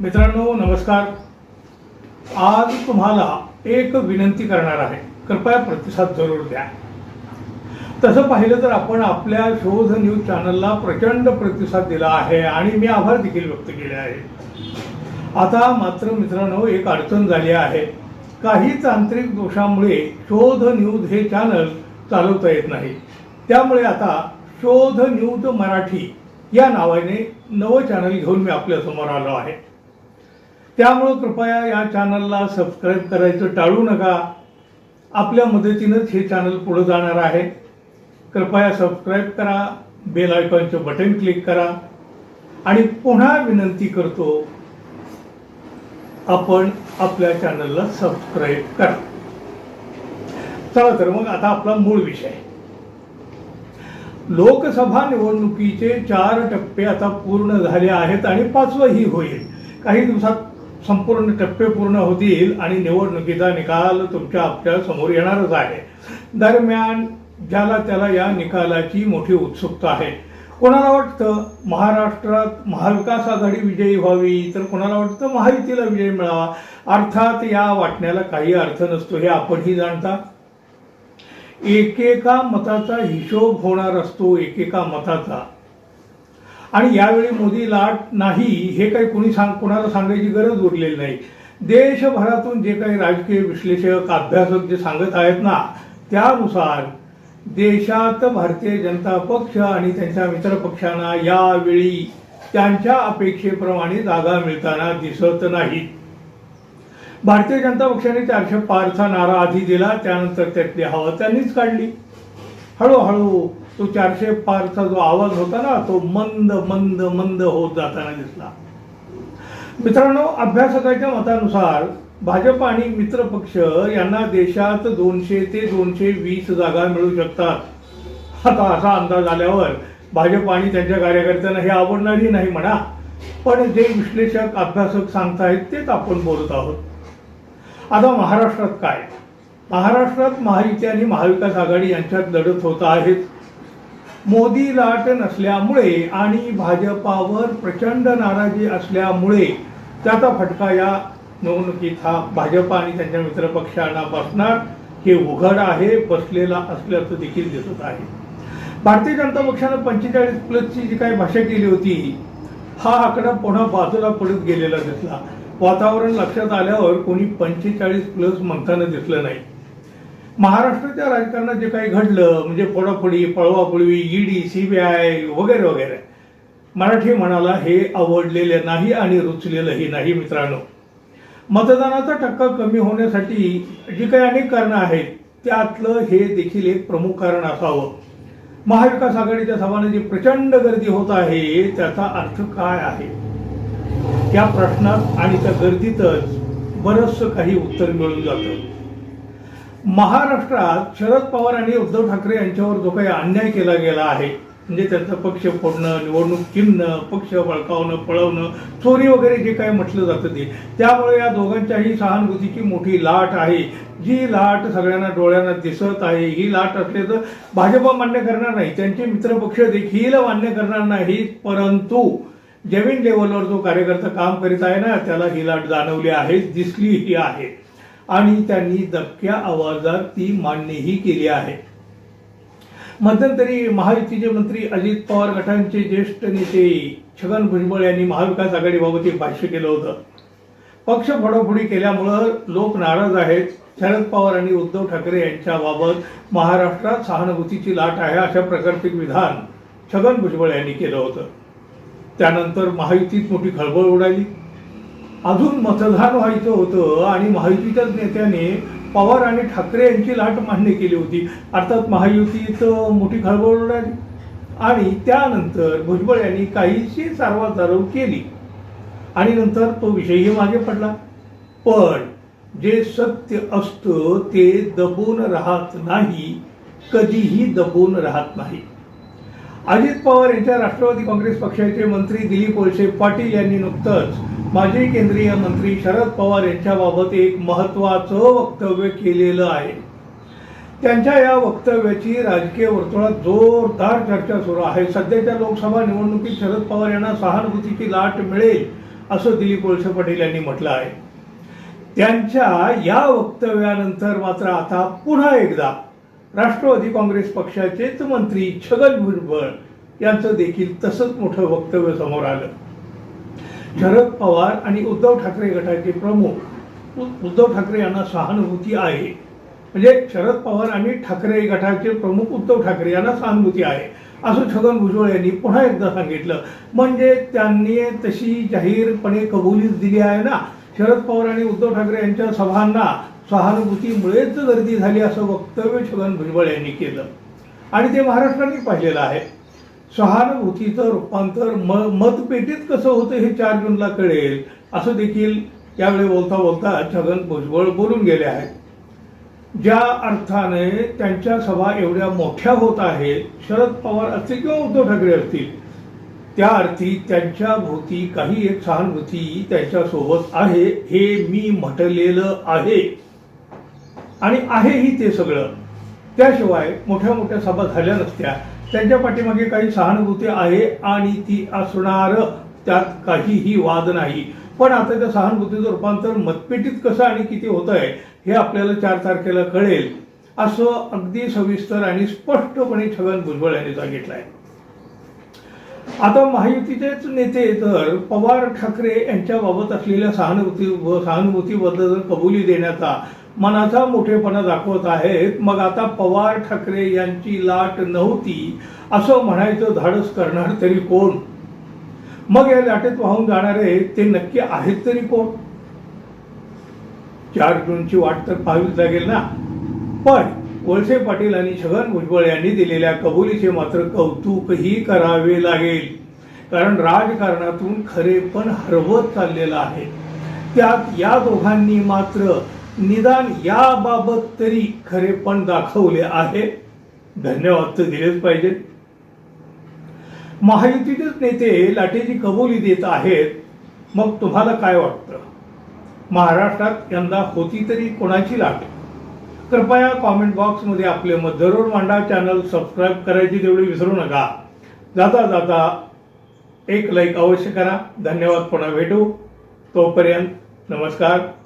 मित्रांनो नमस्कार. आज तुम्हाला एक विनंती करणार आहे. कृपया प्रतिसाद जरूर द्या. तसं पाहिलं तर आपण आपल्या शोध न्यूज चॅनलला प्रचंड प्रतिसाद दिला आहे आणि मी आभार देखील व्यक्त केले आहे. आता मात्र मित्रांनो एक अडचण झाली आहे. काही तांत्रिक दोषामुळे शोध न्यूज हे चॅनल चालवता येत नाही. त्यामुळे आता शोध न्यूज मराठी या नावाने नवं चॅनल घेऊन मी आपल्यासमोर आलो आहे. त्यामुळं कृपया या चॅनलला सबस्क्राईब करायचं टाळू नका. आपल्या मदतीनंच हे चॅनल पुढं जाणार आहे. कृपया सबस्क्राईब करा बेल आयकॉनचं बटन क्लिक करा. आणि पुन्हा विनंती करतो आपण आपल्या चॅनलला सबस्क्राईब करा. चला तर मग आता आपला मूळ विषय. लोकसभा निवडणुकीचे चार टप्पे आता पूर्ण झाले आहेत आणि पाचवंही होईल. काही दिवसात संपूर्ण टप्पे पूर्ण होतील आणि निवडणुकीचा निकाल तुमच्या आपल्यासमोर येणारच आहे. दरम्यान ज्याला त्याला या निकालाची मोठी उत्सुकता आहे. कोणाला वाटतं महाराष्ट्रात महाविकास आघाडी विजयी व्हावी? तर कोणाला वाटतं महायुतीला विजय मिळावा? अर्थात या वाटण्याला काही अर्थ नसतो हे आपणही जाणता. एकेका मताचा हिशोब होणार असतो एकेका मताचा. आणि यावेळी मोदी लाट नाही हे काही कुणी सांग कुणाला सांगायची गरज उरलेली नाही. देशभरातून जे काही राजकीय विश्लेषक अभ्यासक जे सांगत आहेत ना त्यानुसार देशात भारतीय जनता पक्ष आणि त्यांच्या मित्रपक्षांना यावेळी त्यांच्या अपेक्षेप्रमाणे जागा मिळताना दिसत नाहीत भारतीय जनता पक्षाने चारशे पारचा नारा आधी दिला त्यानंतर त्यातली हवा त्यांनीच काढली. हळूहळू तो चारशे पारचा जो आवाज होता ना तो मंद मंद मंद होत जाताना दिसला. मित्रांनो अभ्यासकाच्या मतानुसार भाजप आणि मित्र पक्ष यांना देशात दोनशे ते दोनशे वीस जागा मिळू शकतात. आता असा अंदाज आल्यावर भाजप आणि त्यांच्या कार्यकर्त्यांना हे आवडणारही नाही म्हणा पण जे विश्लेषक अभ्यासक सांगतायत तेच आपण बोलत आहोत. आता महाराष्ट्रात काय? महाराष्ट्रात महायुती आणि महाविकास आघाडी यांच्यात लढत होत आहेत. मोदी लाट नसल्यामुळे आणि भाजपावर प्रचंड नाराजी असल्यामुळे त्याचा फटका या निवडणुकीत हा भाजप आणि त्यांच्या मित्रपक्षांना बसणार. हे उघड आहे बसलेला असल्याचं देखील दिसत आहे. भारतीय जनता पक्षानं पंचेचाळीस प्लसची जी काही भाषा केली होती हा आकडा पुन्हा बाजूला पडत गेलेला दिसला. वातावरण लक्षात आल्यावर कोणी पंचेचाळीस प्लस म्हणताना दिसलं नाही. महाराष्ट्राच्या राजकारणात जे काही घडलं म्हणजे फोडाफोडी पळवापळवी ईडी सीबीआय वगैरे वगैरे मराठी मनाला हे आवडलेले नाही आणि रुचलेलंही नाही मित्रांनो. मतदानाचा टक्का कमी होण्यासाठी जी काही अनेक कारणं आहेत त्यातलं हे देखील एक प्रमुख कारण असावं. महाविकास आघाडीच्या सभाने जी प्रचंड गर्दी होत आहे त्याचा अर्थ काय आहे? या प्रश्नात आणि त्या गर्दीतच बरंचसं काही उत्तर मिळून जातं. महाराष्ट्रात शरद पवार आणि उद्धव ठाकरे यांच्यावर जो काही अन्याय केला गेला आहे म्हणजे त्यांचा पक्ष फोडणं निवडणूक चिन्ह पक्ष बळकावणं पळवणं चोरी वगैरे जे काही म्हटलं जातं ते त्यामुळे या दोघांच्याही सहानुभूतीची मोठी लाट आहे. जी लाट सगळ्यांना डोळ्यांना दिसत आहे. ही लाट असल्याचं भाजप मान्य करणार नाही. त्यांचे मित्रपक्ष देखील मान्य करणार नाही परंतु जमीन लेवलवर जो कार्यकर्ता काम करीत आहे ना त्याला ही लाट जाणवली आहे दिसलीही आहे. आणि त्यांनी दबक्या आवाजात ती मान्यही केली आहे. मध्यंतरी महायुतीचे मंत्री अजित पवार गटांचे ज्येष्ठ नेते छगन भुजबळ यांनी महाविकास आघाडीबाबत एक भाष्य केलं होतं. पक्ष फोडाफोडी केल्यामुळं लोक नाराज आहेत. शरद पवार आणि उद्धव ठाकरे यांच्याबाबत महाराष्ट्रात सहानुभूतीची लाट आहे अशा प्रकारचे विधान छगन भुजबळ यांनी केलं होतं. त्यानंतर महायुतीत मोठी खळबळ उडाली. अजून मतदान व्हायचं होतं आणि महायुतीच्याच नेत्याने पवार आणि ठाकरे यांची लाट मान्य केली होती. अर्थात महायुतीत मोठी खळबळ उडाली. आणि त्यानंतर भुजबळ यांनी काहीशी सारवासारव केली. आणि नंतर तो विषयही मागे पडला. पण जे सत्य असतं ते दबून राहत नाही कधीही दबून राहत नाही. अजित पवार यांच्या राष्ट्रवादी काँग्रेस पक्षाचे मंत्री दिलीप वळसे पाटील यांनी नुकतंच माजी केंद्रीय मंत्री शरद पवार यांच्याबाबत एक महत्वाचं वक्तव्य केलेलं आहे. त्यांच्या या वक्तव्याची राजकीय वर्तुळात जोरदार चर्चा सुरू आहे. सध्याच्या लोकसभा निवडणुकीत शरद पवार यांना सहानुभूतीची लाट मिळेल असं दिलीप वळसे पाटील यांनी म्हटलं आहे. त्यांच्या या वक्तव्यानंतर मात्र आता पुन्हा एकदा राष्ट्रवादी काँग्रेस पक्षाचेच मंत्री छगन भुजबळ यांचं देखील तसंच मोठं वक्तव्य समोर आलं. शरद पवार आणि उद्धव ठाकरे गटाचे प्रमुख. उद्धव ठाकरे यांना सहानुभूती आहे. म्हणजे शरद पवार आणि ठाकरे गटाचे प्रमुख उद्धव ठाकरे यांना सहानुभूती आहे. असं छगन भुजबळ यांनी पुन्हा एकदा सांगितलं. म्हणजे त्यांनी तशी जाहीरपणे कबुलीच दिली आहे ना. शरद पवार आणि उद्धव ठाकरे यांच्या सभांना सहानुभूतीमुळेच गर्दी झाली असं वक्तव्य छगन भुजबळ यांनी केलं. आणि ते महाराष्ट्राने पाहिलेलं आहे. सहानुभूतीचं रूपांतर म मतपेटीत कसं होतं हे चार जूनला कळेल असं देखील यावेळी बोलता बोलता छगन भुजबळ बोलून गेले आहेत. ज्या अर्थाने त्यांच्या सभा एवढ्या मोठ्या होत आहेत शरद पवार असतील किंवा उद्धव ठाकरे असतील त्या अर्थी त्यांच्या भोवती काही एक सहानुभूती त्यांच्यासोबत आहे हे मी म्हटलेलं आहे. आणि आहेही ते सगळं. त्याशिवाय मोठ्या मोठ्या सभा झाल्या नसत्या. त्यांच्या पाठीमागे काही सहानुभूती आहे आणि ती असणार त्यात काहीही वाद नाही. पण आता त्या सहानुभूतीचं रूपांतर मतपेटीत कसं आणि किती होत आहे हे आपल्याला चार तारखेला कळेल. असं अगदी सविस्तर आणि स्पष्टपणे छगन भुजबळ यांनी सांगितलं आहे आता महायुतीचेच नेते तर पवार ठाकरे यांच्याबाबत असलेल्या सहानुभूती सहानुभूतीबद्दल कबुली देण्याचा मनाचा मोठेपणा दाखवत आहेत. मग आता पवार ठाकरे यांची लाट नव्हती असं म्हणायचं धाडस करणार तरी कोण? मग या लाटेत वाहून जाणारे ते नक्की आहेत तरी कोण? चार जूनची वाट तर पाहावीच लागेल ना. पण वळसे पाटील आणि छगन भुजबळ यांनी दिलेल्या कबुलीचे मात्र कौतुकही करावे लागेल. कारण राजकारणातून खरे पण हरवत चाललेलं आहे. त्यात या दोघांनी मात्र निदान याबाबत तरी खरे पण दाखवले आहे. धन्यवाद तर दिलेच पाहिजे. महायुतीचेच नेते लाटेची कबुली देत आहेत. मग तुम्हाला काय वाटतं? महाराष्ट्रात यंदा होती तरी कोणाची लाट? कृपया कॉमेंट बॉक्समध्ये आपले मत जरूर मांडा. चॅनल सबस्क्राईब करायची तेवढी विसरू नका. जाता जाता एक लाईक अवश्य करा. धन्यवाद पुन्हा भेटू. तोपर्यंत नमस्कार.